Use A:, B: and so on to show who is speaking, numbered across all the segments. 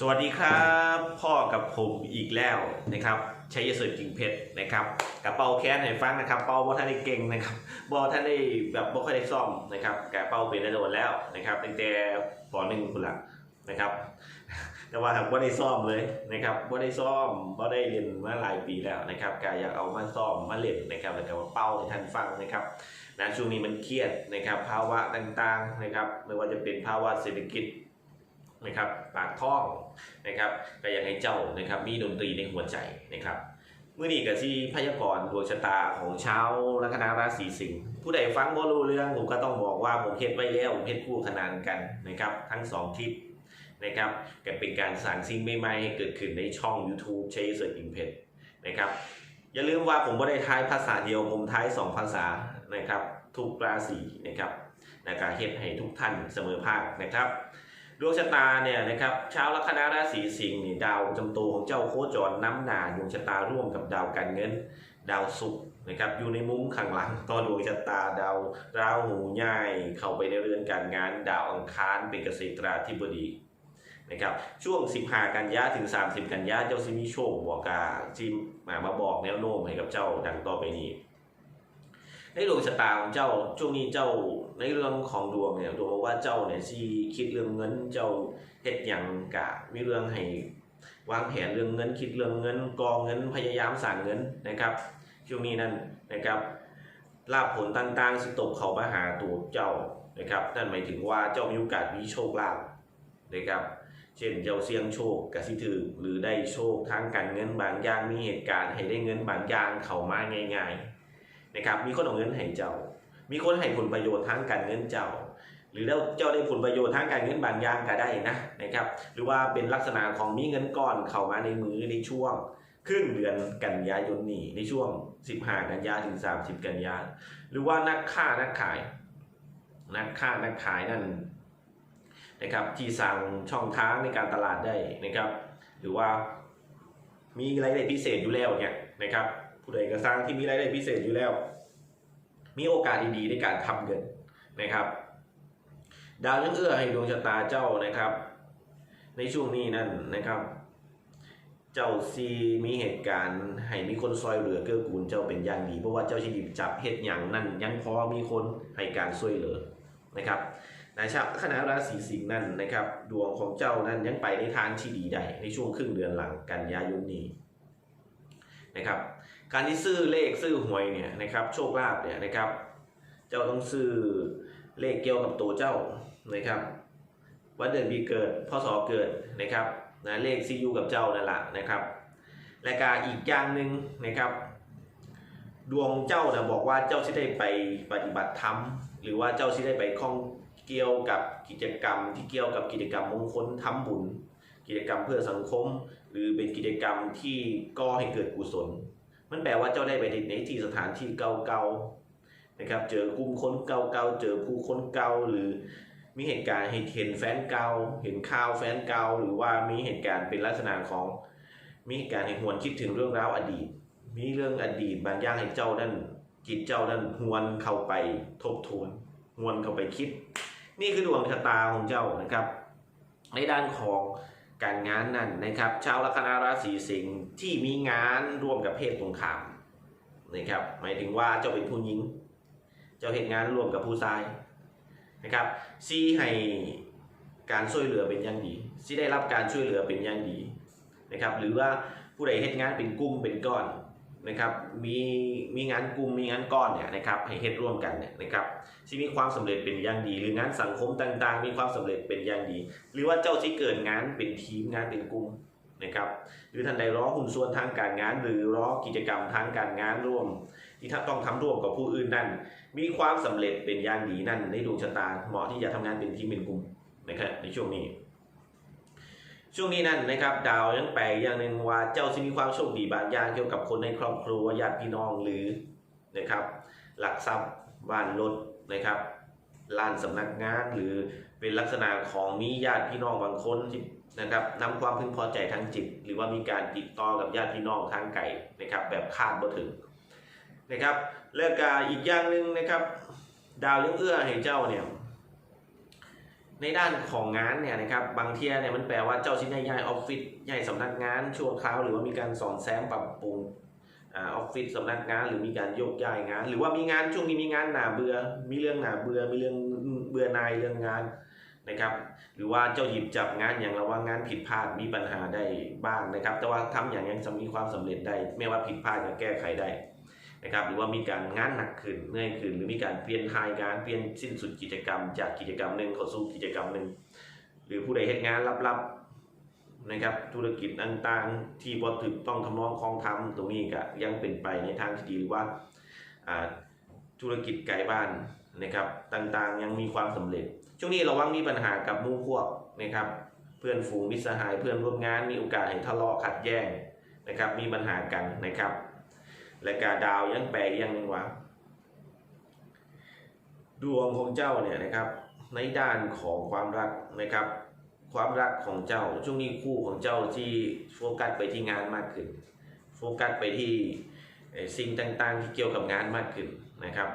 A: สวัสดีครับพ่อกับผมอีกแล้วนะครับชัยเสดจริงเพชรนะครับกับเป่าแค้นให้ฟังนะครับเป่าบ่ท่านได้เก่งนะครับบ่ท่านได้แบบบ่ค่อยได้ซ่อมนะครับกับเป่าเป็นระโดนแล้วนะครับตั้งแต่ปหนึ่งคุณละนะครับ แต่ว่าบ่ได้ซ่อมเลยนะครับบ่ได้ซ่อมบ่ได้เรียนมาหลายปีแล้วนะครับก็อยากเอามาซ่อมมาเล่นนะครับแล้วก็มาเป่าให้ท่านฟังนะครับนะช่วงนี้มันเครียดนะครับภาวะต่างๆนะครับไม่ว่าจะเป็นภาวะเศรษฐกิจ นะครับปากท้องนะครับก็อยากให้เจ้านะครับมีดนตรีในหัวใจนะครับเมื่อนี้ก็ที่พยากรณ์ดวงชะตาของชาวลัคนาราศีสิงห์ผู้ใดฟังบ่รู้เรื่องผมก็ต้องบอกว่าผมเฮ็ดไว้แล้วผมเฮ็ดคู่ขนานกันนะครับ ทั้งสองคลิปนะครับก็เป็นการสั่งสิ่งใหม่ๆให้เกิดขึ้นในช่อง YouTube ใช้เสิร์ชอิงเพจนะครับอย่าลืมว่าผมบ่ได้ทายภาษาเดียวผมทายสองภาษานะครับทุกราศีนะครับและการเฮ็ดให้ทุกท่านเสมอภาคนะครับ ดวงชะตาเนี่ยนะครับชาวลัคนาราศีสิงห์นี่ดาวจำตัวของเจ้าโคจรน้ำหนาดวงชะตาร่วมกับดาวการเงิน ดาวศุกร์นะครับอยู่ในมุมข้างหลังต่อดวงชะตาดาวราหูย่ายเข้าไปในเรือนการงาน ดาวอังคารเป็นเกษตราธิบดีนะครับช่วง 15 กันยาถึง 30 กันยาเจ้าซิมีโชคบอกกาจิมมามาบอกแนวโน้มให้กับเจ้าดังต่อไปนี้ ในดวงชะตาของเจ้าช่วงนี้เจ้าในเรื่องของดวงเนี่ยดวงบอกว่าเจ้าเนี่ยที่คิดเรื่องเงินเจ้าเฮ็ดหยังกะมีเรื่องให้วางแผนเรื่องเงินคิดเรื่องเงินกองเงินพยายามสั่งเงินนะครับ ช่วงนี้นั่นนะครับลาภผลต่างๆสิตกเขามาหาตัวเจ้านะครับนั่นหมายถึงว่าเจ้ามีโอกาสมีโชคลาภนะครับ เช่นเจ้าเสี่ยงโชคกระสิถือหรือได้โชคทางการเงินบางอย่างมีเหตุการณ์ให้ได้เงินบางอย่างเข้ามาง่าย ๆ นะครับมีคนเอาเงินให้เจ้า มีคนให้ผลประโยชน์ทางการเงินเจ้า หรือแล้วเจ้าได้ผลประโยชน์ทางการเงินบางอย่างก็ได้นะนะครับ หรือว่าเป็นลักษณะของมีเงินก้อนเข้ามาในมือในช่วงครึ่งเดือนกันยายนนี้ในช่วง 15 กันยาถึง 30 กันยาหรือว่านักค้านักขาย นักค้านักขายนั่นนะครับที่สั่งช่องทางในการตลาดได้นะครับ หรือว่ามีรายได้พิเศษอยู่แล้วเนี่ยนะครับ ผู้ใดก็สร้างที่มีรายได้พิเศษอยู่แล้ว มีโอกาสดีๆในการทำเงินนะครับ ดาวยังเอื้อให้ดวงชะตาเจ้านะครับ ในช่วงนี้นั่นนะครับ เจ้าซีมีเหตุการณ์ให้มีคนซอยเหลือเกื้อกูลเจ้าเป็นอย่างดี เพราะว่าเจ้าชีดิบจับเหตุอย่างนั้นยังพอมีคนให้การช่วยเหลือนะครับนายชาวคณะราศีสิงห์นั่นนะครับ ดวงของเจ้านั้นยังไปในทางที่ดีได้ในช่วงครึ่งเดือนหลังกันยายนนี้ นะครับการที่ซื้อเลขซื้อหวยเนี่ยนะครับโชคลาภเนี่ยนะครับ เจ้าต้องซื้อเลขเกี่ยวกับตัวเจ้านะครับวันเดือนปีเกิดพศเกิดนะครับนะเลขซียูกับเจ้านั่นแหละนะครับ และการอีกอย่างหนึ่งนะครับ ดวงเจ้านะบอกว่าเจ้าที่ได้ไปปฏิบัติธรรมหรือว่าเจ้าที่ได้ไปข้องเกี่ยวกับกิจกรรมที่เกี่ยวกับกิจกรรมมงคลทำบุญ กิจกรรมเพื่อสังคม หรือเป็นกิจกรรมที่ก่อให้เกิดกุศล มันแปลว่าเจ้าได้ไปในที่สถานที่เก่าๆนะครับ เจอกลุ่มคนเก่าๆเจอผู้คนเก่าหรือมีเหตุการณ์เห็นแฟนเก่า เห็นข่าวแฟนเก่า หรือว่ามีเหตุการณ์เป็นลักษณะของ มีเหตุการณ์ให้หวนคิดถึงเรื่องราวอดีต มีเรื่องอดีตบางอย่างให้เจ้านั่นจิตเจ้านั่นหวนเข้าไปทบทวนหวนเข้าไปคิด นี่คือดวงชะตาของเจ้านะครับ ในด้านของ การงานนั่นนะครับ ชาวลัคนาราศีสิงห์ที่มีงานร่วมกับเพศตรงข้ามนะครับ หมายถึงว่าเจ้าเป็นผู้หญิง เจ้าเห็นงานร่วมกับผู้ชายนะครับซีให้การช่วยเหลือเป็นอย่างดีซีได้รับการช่วยเหลือเป็นอย่างดีนะครับ หรือว่าผู้ใดเห็นงานเป็นกลุ่มเป็นก้อน นะครับมีมีงานกลุ่มมีงานก้อนเนี่ยนะครับให้เฮ็ดร่วมกันเนี่ยนะครับซีมีความสำเร็จเป็นอย่างดี หรืองานสังคมต่างๆ มีความสำเร็จเป็นอย่างดี หรือว่าเจ้าที่เกิดงานเป็นทีมงานเป็นกลุ่มนะครับหรือท่านใดร้อหุ้นส่วนทางการงาน หรือร้อกิจกรรมทางการงานร่วม ที่ท่าต้องทำร่วมกับผู้อื่นนั่น มีความสำเร็จเป็นอย่างดีนั่นในดวงชะตาเหมาะที่จะทำงานเป็นทีมเป็นกลุ่มนะครับในช่วงนี้ ช่วงนี้นั่นนะครับดาวยังแปลอย่างหนึ่งว่าเจ้าจะมีความโชคดีบางอย่างเกี่ยวกับคนในครอบครัวญาติพี่น้องหรือนะครับ หลักทรัพย์บ้านรถนะครับลานสำนักงานหรือเป็นลักษณะของมีญาติพี่น้องบางคนที่นะครับนำความพึงพอใจทางจิต หรือว่ามีการติดต่อกับญาติพี่น้องทางไกลนะครับ แบบคาดบ่ถึงนะครับแล้วก็อีกอย่างหนึ่งนะครับ ดาวยังเอื้อให้เจ้าเนี่ย ในด้านของงานเนี่ยนะครับบางเทียเนี่ยมันแปลว่าเจ้าชิ้นย้ายออฟฟิศย้ายสำนักงานชั่วคราวหรือว่ามีการสอนแซมปรับปรุงออฟฟิศสำนักงานหรือมีการโยกย้ายงาน หรือว่ามีงานช่วงนี้มีงานหนาเบื่อมีเรื่องหนาเบื่อมีเรื่องเบื่อหนายเรื่องงานนะครับ หรือว่าเจ้าหยิบจับงานอย่างเราว่างานผิดพลาดมีปัญหาได้บ้างนะครับ แต่ว่าทำอย่างยังจะมีความสำเร็จได้ไม่ว่าผิดพลาดก็แก้ไขได้ นะครับหรือว่ามีการงานหนักขึ้นเหนื่อยขึ้นหรือมีการเปลี่ยนทายงานเปลี่ยนสิ้นสุดกิจกรรม จากกิจกรรมหนึ่งเข้าสู่กิจกรรมหนึ่งหรือผู้ใดเฮ็ดงานลับๆนะครับธุรกิจต่างๆ ที่บ่ถูกต้องทำนองคองธรรมตรงนี้ก็ยังเป็นไปในทางที่ดีหรือว่าธุรกิจไกลบ้านนะครับต่างๆยังมีความสำเร็จ ช่วงนี้ระวังมีปัญหากับมู่พวกนะครับเพื่อนฝูงมิตรสหายเพื่อนร่วมงานมีโอกาสให้ทะเลาะขัดแย้งนะครับมีปัญหากันนะครับ และกาดาวยังแปลกอย่างหนึ่งว่า ดวงของเจ้าเนี่ยนะครับ ในด้านของความรักนะครับ ความรักของเจ้าช่วงนี้คู่ของเจ้าที่โฟกัสไปที่งานมากขึ้น โฟกัสไปที่สิ่งต่างๆ ที่เกี่ยวกับงานมากขึ้นนะครับ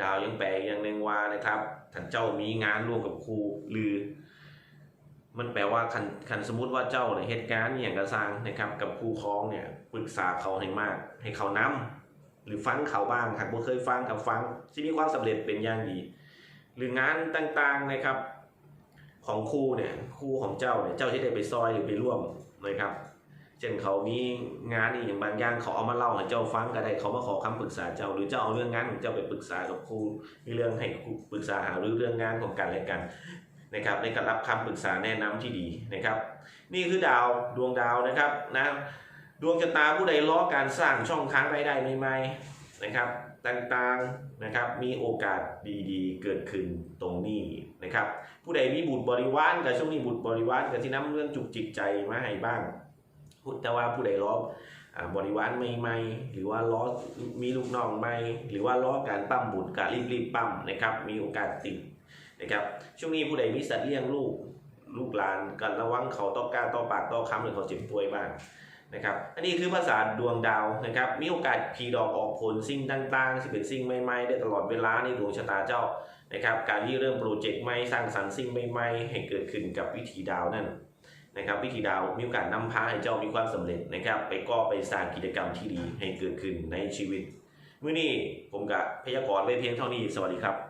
A: ดาวยังแปลอย่างหนึ่งว่านะครับถ้าเจ้ามีงานร่วมกับครูหรือ มันแปลว่าคันคันสมมติว่าเจ้าเนี่ยเหตุการณ์อย่างกระซังนะครับ กับครูคล้องเนี่ยปรึกษาเขาให้มาก ให้เขานำหรือฟังเขาบ้างหากบ่เคยฟังกับฟังที่มีความสำเร็จเป็นอย่างดี หรืองานต่างๆนะครับ ของครูเนี่ยครูของเจ้าเนี่ยเจ้าที่ได้ไปซอยหรือไปร่วมนะครับเช่นเขามีงานอีกอย่างบางอย่างเขาเอามาเล่าให้เจ้าฟังก็ได้เขามาขอคำปรึกษาเจ้า หรือเจ้าเอาเรื่องงานของเจ้าไปปรึกษากับครูมีเรื่องให้ครูปรึกษาหารือเรื่องงานของกันและกัน นะครับในการรับคำปรึกษาแนะนำที่ดีนะครับ นี่คือดาวดวงดาวนะครับนะดวงชะตาผู้ใดล้อการสร้างช่องทางรายได้ใหม่ๆนะครับต่างๆนะครับมีโอกาสดีๆ เกิดขึ้นตรงนี้นะครับ ผู้ใดมีบุตรบริวารกับช่วงนี้บุตรบริวารกับที่น้ำเรื่องจุกจิกใจมาให้บ้างพูดแต่ว่าผู้ใดล้ออ่าบริวารใหม่ๆหรือว่าล้อมีลูกน้องใหม่หรือว่าล้อการปั้มบุตรการรีบๆปั้มนะครับ มีโอกาสติด นะครับช่วงนี้ผู้ใดมีสัตว์เลี้ยงลูกลูกหลานกันระวังเขาต้องการต่อปากต่อคำหรือเขาเจ็บป่วยบ้างนะครับอันนี้คือภาษาดวงดาวนะครับมีโอกาสพีดอกออกผลสิ่งต่างๆที่เป็นสิ่งใหม่ๆได้ตลอดเวลาในดวงชะตาเจ้านะครับการที่เริ่มโปรเจกต์ใหม่สร้างสรรค์สิ่งใหม่ๆให้เกิดขึ้นกับวิถีดาวนั่นนะครับวิถีดาวมีโอกาสนำพาให้เจ้ามีความสำเร็จนะครับ ไปก่อไปสร้างกิจกรรมที่ดีให้เกิดขึ้นในชีวิต มื้อนี้ผมกับพยากรณ์ไว้เพียงเท่านี้สวัสดีครับ